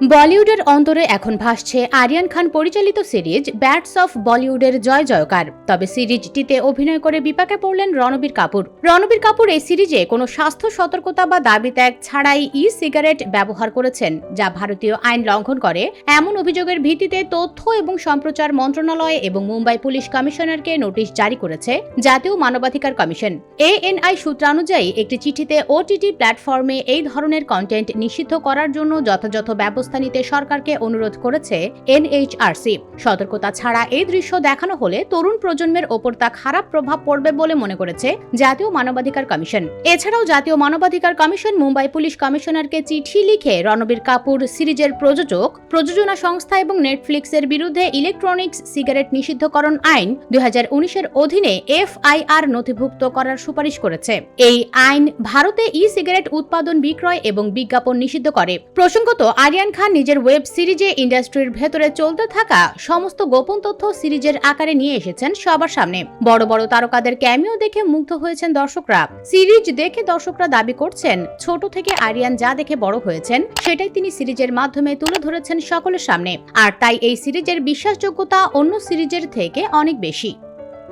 বলিউডের অন্তরে এখন ভাসছে আরিয়ান খান পরিচালিত সিরিজ ব্যাটস অফ বলিউডের জয় জয়কার। তবে সিরিজটিতে অভিনয় করে বিপাকে পড়লেন রণবীর কাপুর। রণবীর কাপুর এই সিরিজে কোনো স্বাস্থ্য সতর্কতা বা দাবি ত্যাগ ছাড়াই ই সিগারেট ব্যবহার করেছেন, যা ভারতীয় আইন লঙ্ঘন করে। এমন অভিযোগের ভিত্তিতে তথ্য এবং সম্প্রচার মন্ত্রণালয় এবং মুম্বাই পুলিশ কমিশনারকে নোটিশ জারি করেছে জাতীয় মানবাধিকার কমিশন। এএনআই সূত্রানুযায়ী একটি চিঠিতে ওটিটি প্ল্যাটফর্মে এই ধরনের কন্টেন্ট নিষিদ্ধ করার জন্য যথাযথ ব্যবস্থা নিতে সরকারকে অনুরোধ করেছে এনএইচআরসি। সতর্কতা ছাড়া এই দৃশ্য দেখানো হলে তরুণ প্রজন্মের ওপর তা খারাপ প্রভাব পড়বে বলে মনে করেছে জাতীয় মানবাধিকার কমিশন। এছাড়াও জাতীয় মানবাধিকার কমিশন, মুম্বাই পুলিশ কমিশনারকে চিঠি লিখে রণবীর কাপুর সিরিজের প্রযোজক, প্রযোজনা সংস্থা এবং নেটফ্লিক্সের বিরুদ্ধে ইলেকট্রনিক্স সিগারেট নিষিদ্ধকরণ আইন দুই এর অধীনে এফআইআর নথিভুক্ত করার সুপারিশ করেছে। এই আইন ভারতে ই সিগারেট উৎপাদন বিক্রয় এবং বিজ্ঞাপন নিষিদ্ধ করে। প্রসঙ্গত আরিয়ান খান নিজের ওয়েব সিরিজে ইন্ডাস্ট্রির ভেতরে চলতে থাকা সমস্ত গোপন তথ্য সিরিজের আকারে নিয়ে এসেছেন সবার সামনে। বড় বড় তারকাদের ক্যামিও দেখে মুগ্ধ হয়েছেন দর্শকরা। সিরিজ দেখে দর্শকরা দাবি করছেন, ছোট থেকে আরিয়ান যা দেখে বড় হয়েছেন, সেটাই তিনি সিরিজের মাধ্যমে তুলে ধরেছেন সকলের সামনে। আর তাই এই সিরিজের বিশ্বাসযোগ্যতা অন্য সিরিজের থেকে অনেক বেশি।